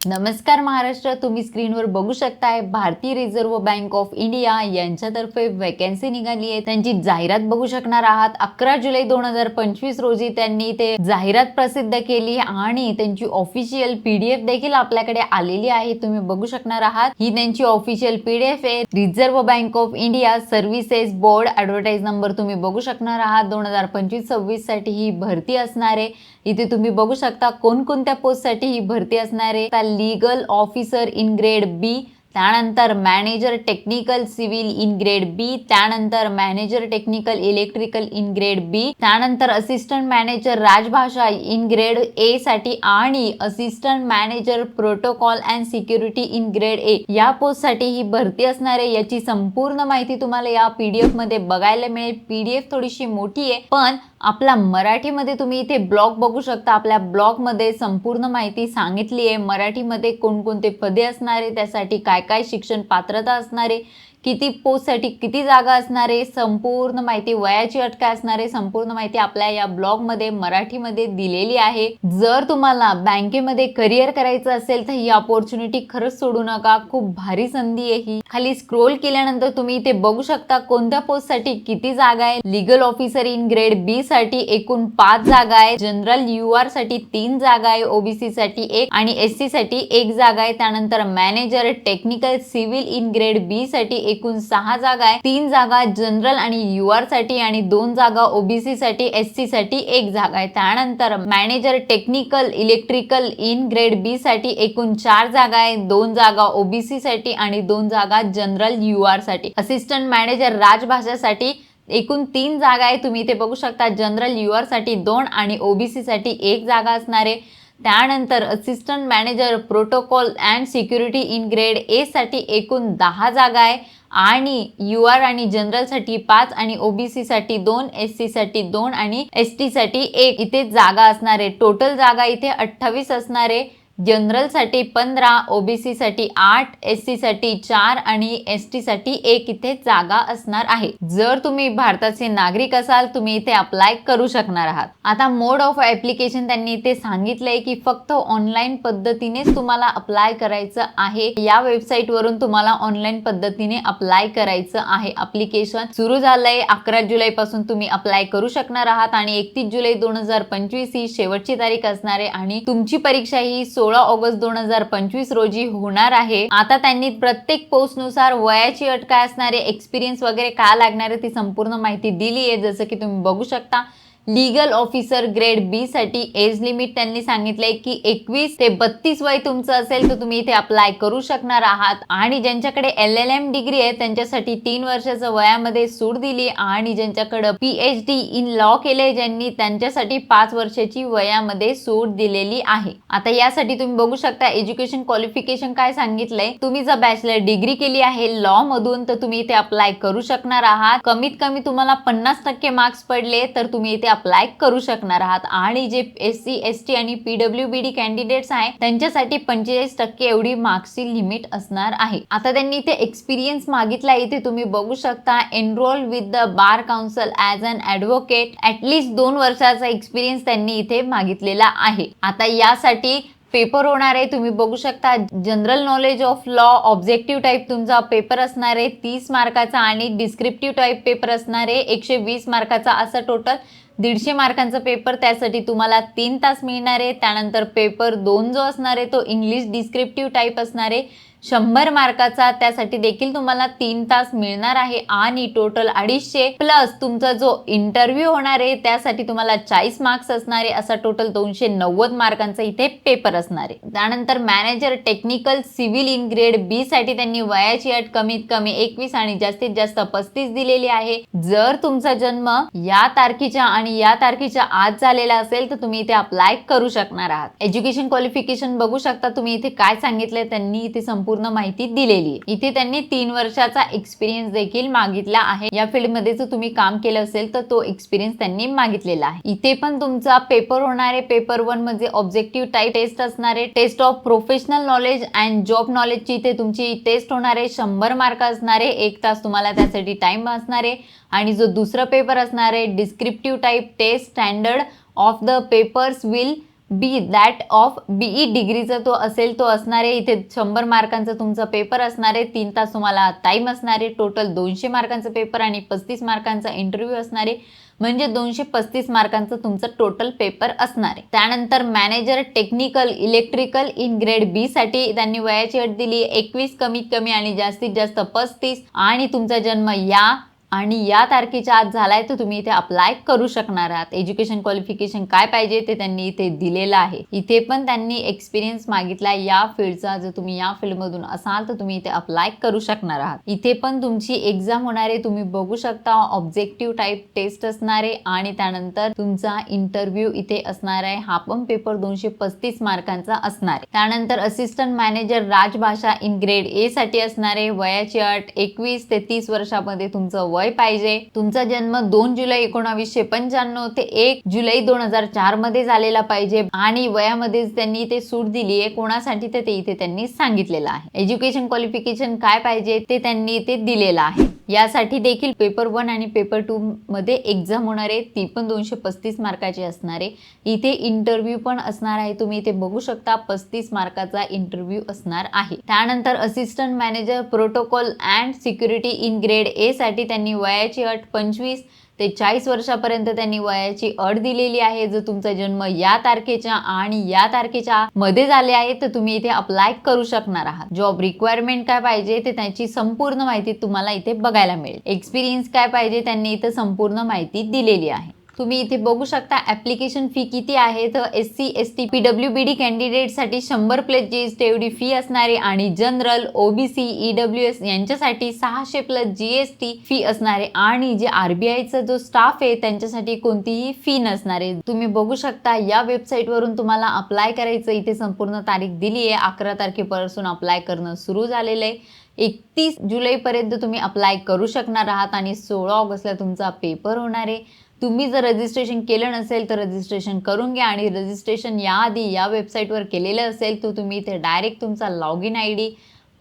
नमस्कार महाराष्ट्र तुम्ही स्क्रीनवर बघू शकताय भारतीय रिझर्व्ह बँक ऑफ इंडिया यांच्यातर्फे वॅकन्सी निघाली आहे. त्यांची जाहिरात बघू शकणार आहात. अकरा जुलै दोन हजार पंचवीस रोजी त्यांनी ते जाहिरात प्रसिद्ध केली आणि त्यांची ऑफिशियल पीडीएफ देखील आपल्याकडे आलेली आहे. तुम्ही बघू शकणार आहात. ही त्यांची ऑफिशियल पीडीएफ आहे. Reserve bank of India services board advertise number तुम्ही बघू शकणार आहात. दोन हजार पंचवीस सव्वीससाठी ही भरती असणार आहे. इथे तुम्ही बघू शकता कोणकोणत्या पोस्टसाठी ही भरती असणार आहे. Legal officer in grade B त्यानंतर manager technical civil in grade B त्यानंतर manager technical electrical in grade B त्यानंतर assistant manager Rajbhasha in grade A साठी आणि assistant manager protocol and security in grade A या पोस्टसाठी ही भरती असणार आहे याची संपूर्ण माहिती तुम्हाला या पीडीएफमध्ये बघायला मिळेल. पीडीएफ थोडीशी मोठी आहे पण आपला मराठीमध्ये तुम्ही इथे ब्लॉग बघू शकता. आपल्या ब्लॉगमध्ये संपूर्ण माहिती सांगितली आहे. मराठीमध्ये कोणकोणते पदे असणारे त्यासाठी काय काय शिक्षण पात्रता असणारे किती पोस्टसाठी किती जागा असणार आहे संपूर्ण माहिती वयाची अट काय असणार आहे संपूर्ण माहिती आपल्या या ब्लॉगमध्ये मराठीमध्ये दिलेली आहे. जर तुम्हाला बँकेमध्ये करिअर करायचं असेल तर ही ऑपॉर्च्युनिटी खरंच सोडू नका. खूप भारी संधी आहे ही. खाली स्क्रोल केल्यानंतर तुम्ही इथे बघू शकता कोणत्या पोस्टसाठी किती जागा आहे. Legal officer in grade B साठी एकूण पाच जागा आहे. जनरल यू आरसाठी तीन जागा आहे. ओबीसी साठी एक आणि एस सी साठी एक जागा आहे. त्यानंतर manager technical civil in grade B साठी एकूण सहा जागा आहे. तीन जागा जनरल आणि युआरसाठी आणि दोन जागा ओबीसी साठी एस सी साठी एक जागा आहे. त्यानंतर manager technical electrical in grade B साठी एकूण चार जागा आहे. दोन जागा ओबीसी साठी आणि दोन जागा जनरल युआरसाठी. असिस्टंट मॅनेजर राजभाषासाठी एकूण तीन जागा आहे. तुम्ही इथे बघू शकता जनरल युआरसाठी दोन आणि ओबीसी साठी एक जागा असणार आहे. त्यानंतर assistant manager protocol and security in grade एसाठी साठी एकूण दहा जागा आहे. आणि यू आर आणि जनरलसाठी पाच आणि ओबीसी साठी दोन एस सी साठी दोन आणि एस टी साठी एक. इथे जागा असणार आहे टोटल जागा इथे अठ्ठावीस असणार. आहे जनरलसाठी पंधरा ओबीसी साठी आठ एस सी साठी चार आणि एस टी साठी एक इथे जागा असणार आहे. जर तुम्ही भारताचे नागरिक असाल तुम्ही इथे अप्लाय करू शकणार आहात. आता मोड ऑफ ऍप्लिकेशन त्यांनी इथे सांगितलंय की फक्त ऑनलाईन पद्धतीनेच तुम्हाला अप्लाय करायचं आहे. या वेबसाईट वरून तुम्हाला ऑनलाईन पद्धतीने अप्लाय करायचं आहे. अप्लिकेशन सुरू झालंय. अकरा जुलै पासून तुम्ही अप्लाय करू शकणार आहात आणि एकतीस जुलै दोन हजार पंचवीस ही शेवटची तारीख असणार आहे आणि तुमची परीक्षा ही सो सोळा ऑगस्ट दोन हजार पंचवीस रोजी होणार आहे. आता त्यांनी प्रत्येक पोस्टनुसार वयाची अट काय असणार एक्सपिरियन्स वगैरे काय लागणार आहे ती संपूर्ण माहिती दिली आहे जसं की तुम्ही बघू शकता. लीगल ऑफिसर ग्रेड बी साठी एज लिमिट त्यांनी सांगितलंय की एकवीस ते बत्तीस वय तुमचं असेल तर तुम्ही इथे अप्लाय करू शकणार आहात. आणि ज्यांच्याकडे एल एल एम डिग्री आहे त्यांच्यासाठी तीन वर्षाचं वयामध्ये सूट दिली आणि ज्यांच्याकडे पीएच डी इन लॉ केले ज्यांनी त्यांच्यासाठी पाच वर्षाची वयामध्ये सूट दिलेली आहे. आता यासाठी तुम्ही बघू शकता एज्युकेशन क्वालिफिकेशन काय सांगितलंय. तुम्ही जर बॅचलर डिग्री केली आहे लॉ मधून तर तुम्ही इथे अप्लाय करू शकणार आहात. कमीत कमी तुम्हाला पन्नास टक्के मार्क्स पडले तर तुम्ही इथे अप्लाय करू शकणार आहात. आणि जे एस सी एस टी आणि पीडब्ल्यू बी डी कॅन्डिडेट्स आहेत त्यांच्यासाठी पंचेचाळीस टक्के एवढी मार्क्सची लिमिट असणार आहे. आता त्यांनी इथे एक्सपिरियन्स मागितला इथे तुम्ही बघू शकता enrol with the bar council as an advocate at least दोन वर्षाचा एक्सपिरियन्स त्यांनी इथे मागितलेला आहे. आता यासाठी पेपर होणार आहे तुम्ही बघू शकता general knowledge of law objective type तुमचा पेपर असणार आहे तीस मार्काचा आणि डिस्क्रिप्टिव्ह टाईप पेपर असणार आहे एकशे वीस मार्काचा असं टोटल दीडशे मार्कांचा पेपर त्यासाठी तुम्हाला तीन तास मिळणार आहे. त्यानंतर पेपर दोन जो असणार आहे तो इंग्लिश डिस्क्रिप्टिव्ह टाईप असणार आहे. शंभर मार्काचा त्यासाठी देखील तुम्हाला तीन तास मिळणार आहे आणि टोटल अडीचशे प्लस तुमचा जो इंटरव्ह्यू होणार आहे त्यासाठी तुम्हाला चाळीस मार्क्स असणार आहे. असा टोटल दोनशे नव्वद मार्कांचा इथे पेपर असणार आहे. त्यानंतर manager technical civil in grade B साठी त्यांनी वयाची अट कमीत कमी एकवीस आणि जास्तीत जास्त पस्तीस दिलेली आहे. जर तुमचा जन्म या तारखेच्या आणि या तारखेच्या आत झालेला असेल तर तुम्ही इथे अप्लाय करू शकणार आहात. एज्युकेशन क्वालिफिकेशन बघू शकता. तुम्ही इथे काय सांगितलंय त्यांनी इथे संपूर्ण माहिती दिलेली आहे. इथे त्यांनी तीन वर्षाचा एक्सपिरियन्स देखील मागितला आहे. या फील्डमध्ये जर तुम्ही काम केलं असेल तर तो एक्सपिरियन्स त्यांनी मागितलेला आहे. इथे पण तुमचा पेपर होणारे पेपर वन म्हणजे ऑब्जेक्टिव्ह टाईप टेस्ट असणारे test of professional knowledge and job नॉलेजची इथे तुमची टेस्ट होणारे शंभर मार्क असणारे एक तास तुम्हाला त्यासाठी टाइम असणार आहे आणि जो दुसरा पेपर असणार आहे descriptive type test standard of the papers will be that of BE डिग्रीचा तो असेल तो असणार आहे. इथे शंभर मार्कांचा तुमचा पेपर असणार आहे. तीन तास तुम्हाला टाईम असणार आहे. टोटल दोनशे मार्कांचा पेपर आणि पस्तीस मार्कांचा इंटरव्ह्यू असणार आहे. म्हणजे दोनशे पस्तीस मार्कांचा तुमचा टोटल पेपर असणार आहे. त्यानंतर manager technical electrical in grade B साठी त्यांनी वयाची अट दिली. एकवीस कमीत कमी आणि जास्तीत जास्त पस्तीस. आणि तुमचा जन्म या आणि या तारखेच्या आत झालाय तर तुम्ही इथे अप्लाय करू शकणार आहात. एज्युकेशन क्वालिफिकेशन काय पाहिजे ते त्यांनी इथे दिलेलं आहे. इथे पण त्यांनी एक्सपिरियन्स मागितला या फील्डचा जर तुम्ही या फील्डमधून असाल तर तुम्ही इथे अप्लाय करू शकणार आहात. इथे पण तुमची एक्झाम होणार आहे. तुम्ही बघू शकता ऑब्जेक्टिव्ह टाईप टेस्ट असणार आहे आणि त्यानंतर तुमचा इंटरव्ह्यू इथे असणार आहे. हा पण पेपर दोनशे पस्तीस मार्कांचा असणार आहे. त्यानंतर assistant manager Rajbhasha in grade A साठी असणारे वयाची अट एकवीस ते तीस वर्षामध्ये तुमचं वय पाहिजे. तुमचा जन्म दोन जुलै एकोणावीसशे पंच्याण्णव ते एक जुलै दोन हजार चारमध्ये झालेला पाहिजे आणि वयामध्येच त्यांनी ते सूट दिली आहे. कोणासाठी तर ते इथे त्यांनी सांगितलेलं आहे. एज्युकेशन क्वालिफिकेशन काय पाहिजे ते त्यांनी इथे दिलेलं आहे. यासाठी देखील पेपर वन आणि पेपर टू मध्ये एक्झाम होणार आहे. ती पण दोनशे पस्तीस मार्काची असणार आहे. इथे इंटरव्ह्यू पण असणार आहे. तुम्ही इथे बघू शकता पस्तीस मार्काचा इंटरव्ह्यू असणार आहे. त्यानंतर assistant manager protocol and security in grade A साठी त्यांनी वयाची अट पंचवीस ते चाळीस वर्षापर्यंत त्यांनी वयाची अट दिलेली आहे. जर तुमचा जन्म या तारखेच्या आणि या तारखेच्या मध्ये झाले आहे तर तुम्ही इथे अप्लाय करू शकणार आहात. जॉब रिक्वायरमेंट काय पाहिजे ते त्याची संपूर्ण माहिती तुम्हाला इथे बघायला मिळेल. एक्सपिरियन्स काय पाहिजे त्यांनी इथे संपूर्ण माहिती दिलेली आहे. तुम्ही इथे बघू शकता ऍप्लिकेशन फी किती आहे. तर S C S T P W B D कॅन्डिडेटसाठी शंभर प्लस जी एस टी एवढी फी असणारी आणि general OBC E W S यांच्यासाठी सहाशे plus G S T fee असणारे आणि जे आरबीआयचा जो स्टाफ आहे त्यांच्यासाठी कोणतीही फी नसणारे. तुम्ही बघू शकता या वेबसाईटवरून तुम्हाला अप्लाय करायचं. इथे संपूर्ण तारीख दिली आहे. अकरा तारखेपासून अप्लाय करणं सुरू झालेलं आहे. एकतीस जुलैपर्यंत तुम्ही अप्लाय करू शकणार आहात आणि सोळा ऑगस्टला तुमचा पेपर होणार आहे. तुम्ही जर रजिस्ट्रेशन केलं नसेल तर रजिस्ट्रेशन करून घ्या आणि रजिस्ट्रेशन याआधी या वेबसाईटवर केलेलं असेल तर तुम्ही इथे डायरेक्ट तुमचा log in I D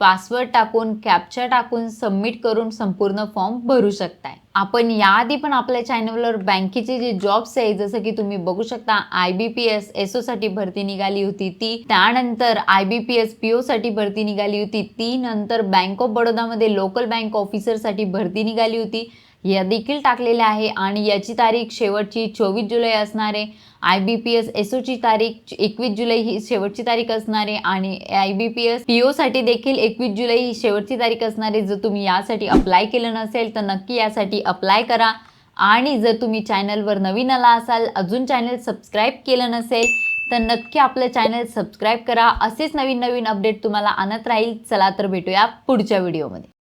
password टाकून कॅप्चा टाकून सबमिट करून संपूर्ण फॉर्म भरू शकताय. आपण याआधी पण आपल्या चॅनलवर बँकेचे जे जॉब्स आहे जसं की तुम्ही बघू शकता I B P S SO साठी भरती निघाली होती ती. त्यानंतर I B P S P O साठी भरती निघाली होती. ती नंतर बँक ऑफ बडोदामध्ये लोकल बँक ऑफिसरसाठी भरती निघाली होती. या देखील टाकलेल्या आहे. आणि याची तारीख शेवटची चोवीस जुलै असणारे. I B P S S ओची तारीख एकवीस जुलै ही शेवटची तारीख असणारे. आणि I B P S P ओसाठी देखील एकवीस जुलै ही शेवटची तारीख असणारे. जर तुम्ही यासाठी अप्लाय केलं नसेल तर नक्की यासाठी अप्लाय करा. आणि जर तुम्ही चॅनलवर नवीन आला असाल अजून चॅनल सबस्क्राईब केलं नसेल तर नक्की आपलं चॅनल सबस्क्राईब करा. असेच नवीन नवीन अपडेट तुम्हाला आणत राहील. चला तर भेटूया पुढच्या व्हिडिओमध्ये